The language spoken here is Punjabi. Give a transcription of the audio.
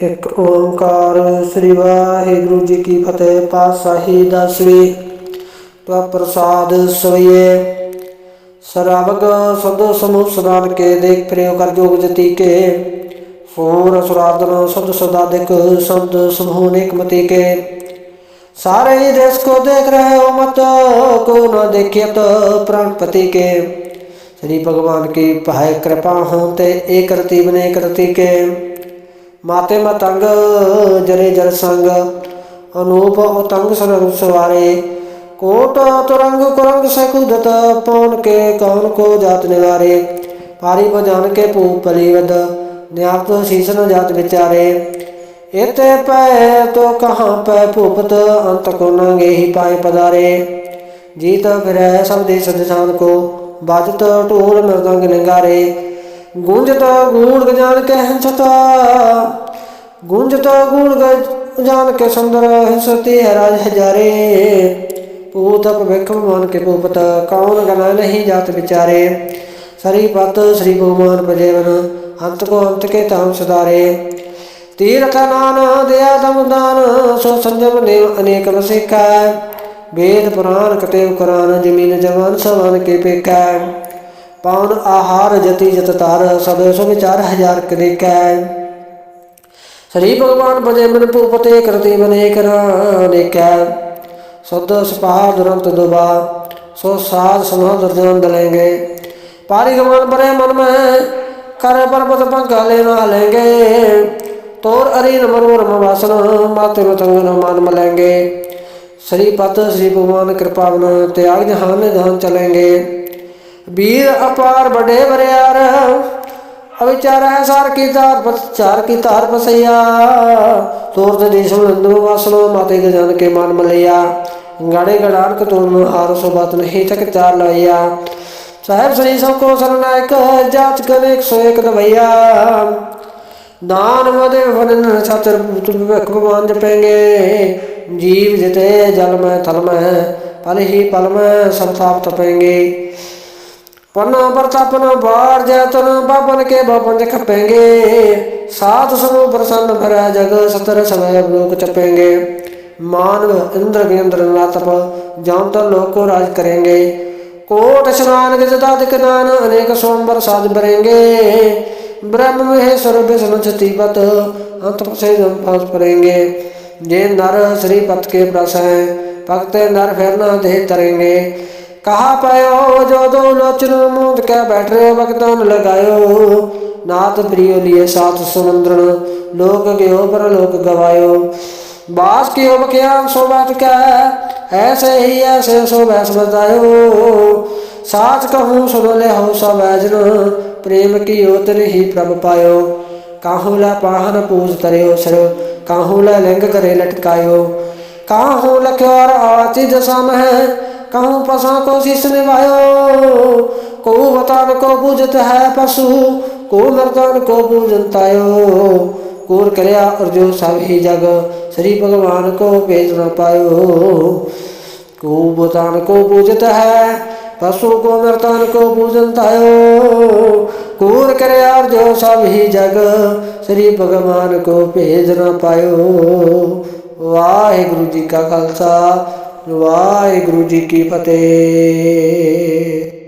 ਇੱਕ ਓੰਕਾਰ ਸ੍ਰੀ ਵਾਹਿਗੁਰੂ ਜੀ ਕੀ ਫਤਿਹ ਪਾਸਾਹੀ ਦਸਵੀ ਤਵ ਪ੍ਰਸਾਦ ਸਵਈਏ ਸਰਵਗ ਸਦ ਸਮੂਹ ਸਦਾਨ ਕੇ ਦੇਖ ਪ੍ਰਯੋਗ ਕਰ ਜੋਗ ਜਤੀ ਕੇ। ਫੋਰ ਅਸੁਰਾਦਨ ਸਦ ਸਦਾ ਦੇਖ ਸਦ ਸਮੂਹ ਨੇਕ ਮਤੀ ਕੇ। ਸਾਰੇ ਹੀ ਦੇਸ ਕੋ ਦੇਖ ਰਹੇ ਹੋ ਮਤ, ਕੋ ਨਾ ਦੇਖਿਤ ਪ੍ਰਾਨਪਤੀ ਕੇ। ਸ੍ਰੀ ਭਗਵਾਨ ਕੀ ਭਾਇ ਕਿਰਪਾ ਹੋਂ ਤੇ ਏਕਰਤੀ ਬਨੇ ਕਰਤੀ ਕੇ। ਮਾਤੇ ਮਤੰਗ ਜਰੇ ਜਲ ਸੰਗ, ਅਨੂਪ ਉਤੰਗ ਸਰੰਗ ਸਵਾਰੇ। ਕੋਟ ਤੁਰੰਗ ਕੁਰੰਗ ਸਖੁਦਤ ਪੌਨ ਕੇ ਕੌਣ ਕੋ ਜਾਤ ਨਿਵਾਰੇ। ਪਾਰੀ ਕੋ ਜਾਣ ਕੇ ਭੂਪ ਪਲੀਵਦ ਨਿਆਤ ਸੀਸਨ ਜਾਤ ਵਿਚਾਰੇ। ਇਤੇ ਪੈ ਤੋ ਕਹਾਂ ਪੈ ਭੂਪਤ, ਅੰਤ ਕੋ ਨਾਂਗੇ ਹੀ ਪਾਏ ਪਦਾਰੇ। ਜੀਤ ਫਿਰੈ ਸਭ ਦੇ ਸਦਸਾਨ ਕੋ, ਬਾਜਤ ਢੋਲ ਮਰਦੰਗ ਨਿੰਗਾਰੇ ਗੂੰਜਤ ਗੂੜ ਗਜਾਨ ਕੇ ਹੰਸਤਾ ਗੂੰਜਤ ਗੂੜ ਗਜਾਨ ਕੇ ਸੁੰਦਰ ਹਿੰਸਤੀ ਰਾਜ ਹਜਾਰੇ। ਪੂਤ ਭਵਿਖ ਮਨ ਕੇ ਭੂਪਤ, ਕੌਣ ਗਨਾ ਨਹੀਂ ਜਾਤ ਵਿਚਾਰੇ। ਸਰੀ ਪਤ, ਸ੍ਰੀ ਭਗਵਾਨ ਬਜੇਵਨ ਅੰਤ ਕੋ ਅੰਤ ਕੇ ਤਾਮ ਸਦਾਰੇ ਤੀਰਥ ਨਾਨ, ਦਿਆ ਦਮਦਾਨ ਸੋ ਸੰਜਮ ਨੇ ਅਨੇਕ ਵਸਿਕਾ। ਵੇਦ ਪੁਰਾਨ ਕਤੇਵ ਕੁਰਾਨ, ਜਮੀਨ ਜਵਾਨ ਸਵਾਨ ਕੇ ਪੇਕਾ। ਪਾਨ ਆਹਾਰ ਜਤੀ ਜਤ ਤਾਰ ਸਭੇ ਸੋ ਵਿਚਾਰ ਹਜ਼ਾਰ ਕਦੇ ਕੈ ਸ੍ਰੀ ਭਗਵਾਨ ਬਜੇ ਮਨ ਭੂਪਤੇ ਕਰਤੇ ਬਨੇ ਕਰਾ ਨੇਕੈ ਸਦ ਸਪਾ ਦੁਰੰਤ ਦੁਬਾ, ਸੋ ਸਾਧ ਸਮਾ ਦਰਜਨ ਦਲੇਂਗੇ। ਪਾਰੀ ਗਮਨ ਪਰੇ ਮਨ ਮੈਂ, ਕਰ ਪਰਬਤ ਪੰਗਾ ਲੈਣਾ ਲੈਂਗੇ। ਤੋਰ ਅਰੀ ਨਮਨ ਮਨ ਵਾਸਨ ਮਾਤੇ ਨੂੰ ਤੰਗ ਮਾਨ ਮਲੈਂਗੇ। ਸ੍ਰੀ ਪਤ ਸ੍ਰੀ ਭਗਵਾਨ ਕਿਰਪਾਵਨ ਤਿਆਗ ਜਹਾਨ ਨੇ ਧਨ ਚਲेंगे ਵੀਰ ਅਪਾਰ ਬੜੇ ਬਰਿਆਰ ਅਵਿਚਾਰ ਹੈ ਸਾਰ ਕੀ ਧਾਰ ਚਾਰ ਕੀ ਧਾਰ ਬਸਈਆ ਤੋਰਤ ਦੇਸ਼ ਲੰਦੋ ਵਾਸਲੋ ਮਾਤੇ ਗਜਨ ਕੇ ਮਨ ਮਲਿਆ। ਗਾੜੇ ਗੜਾਨ ਕ ਤੋਨ ਹਾਰ ਸੋ ਬਾਤ ਨਹੀਂ ਤੱਕ ਚਾਰ ਲਈਆ ਸਾਹਿਬ ਸ੍ਰੀ ਸਭ ਕੋ ਸਰਨਾਇਕ ਜਾਤ ਕਰੇ 101 ਦਵਈਆ। ਨਾਨ ਮਦੇ ਵਨਨ ਛਤਰ ਭਗਵਾਨ ਭਗਵਾਨ ਜਪेंगे ਜੀਵ ਜਿਤੇ ਜਲ ਮੈਂ ਥਲ ਮੈਂ, ਪਲ ਹੀ ਪਲ ਮੈਂ ਸੰਤਾਪ ਤਪेंगे ਪਨਾ ਪ੍ਰਤਾਪਨ ਬਾੜ ਜਤਨ ਬਾਪਨ ਕੇ ਬਾਪਨ ਦੇ ਖਪੇਂਗੇ ਸਾਧ ਸਮੂਹ ਪ੍ਰਸੰਨ ਭਰਿਆ ਜਗ ਸਤਰ ਸਵੈ ਲੋਕ ਚਪੇਂਗੇ। ਮਾਨਵ ਇੰਦਰ ਗਿੰਦਰ ਨਾਤਪ ਜਾਮ ਤਾਂ ਲੋਕ ਕੋ ਰਾਜ ਕਰੇਂਗੇ। ਕੋਟ ਸ਼ਨਾਨ ਗਿਜਦਾ ਦਿਕਨਾਨ ਅਨੇਕ ਸੋਮਵਰ ਸਾਜ ਬਰੇਂਗੇ ਬ੍ਰਹਮ ਮਹੇ ਸਰਬ ਵਿਸ਼ਨ ਛਤੀਪਤ ਅੰਤ ਪਸੇ ਜਮ ਪਾਸ ਕਰੇਂਗੇ ਜੇ ਨਰ ਸ੍ਰੀ ਪਤ ਕੇ ਪ੍ਰਸੈ, ਭਗਤੇ ਨਰ ਫਿਰ ਨਾ ਦੇ ਤਰੇਂਗੇ। ਕਹਾ ਪਇਓ ਜਦੋਂ ਨਚਨ ਮੂੰਦ ਕੇ ਬੈਠੇ ਵਕਤਨ ਲਗਾਇਓ। ਨਾਤ ਪ੍ਰਿਯੋ ਲਿਏ ਸਾਥ ਸੁਨੰਦਰਣ ਲੋਕ ਗਿਓ ਪਰ ਲੋਕ ਗਵਾਇਓ। ਬਾਸ ਕੀ ਉਬਕਿਆ ਸੋ ਬਾਤ ਕੈ, ਐਸੇ ਹੀ ਐਸੇ ਸੋ ਬੈਸ ਬਤਾਇਓ ਸਾਚ ਕਹੂੰ ਸੁਣ ਲੈ ਹੋ ਸਭ ਐਜਨ, ਪ੍ਰੇਮ ਕੀ ਓਤਰ ਹੀ ਪ੍ਰਭ ਪਾਇਓ। ਕਾਹੂ ਲੈ ਪਾਹਨ ਪੂਜ ਕਰਿਓ ਸਿਰ, ਕਾਹੂ ਲੈ ਲਿੰਗ ਕਰੇ ਲਟਕਾਇਓ। ਕਾਹੂ ਲਖਿਓ ਔਰ ਆਚਿਜ ਸਮ ਹੈ कहूँ पसा को शीश निभायो को वतान को पूजत है पशु को मर्दान को पूजनतायो कूर करया और जो सब ही जग श्री भगवान को भेज न पायो को वतान को पूजत है पशु को मर्तान को पूजन तायो कूर करे और जो सब ही जग श्री भगवान को भेज न पायो वाहिगुरु जी ਵਾਹਿਗੁਰੂ ਜੀ ਕੀ ਫਤਿਹ।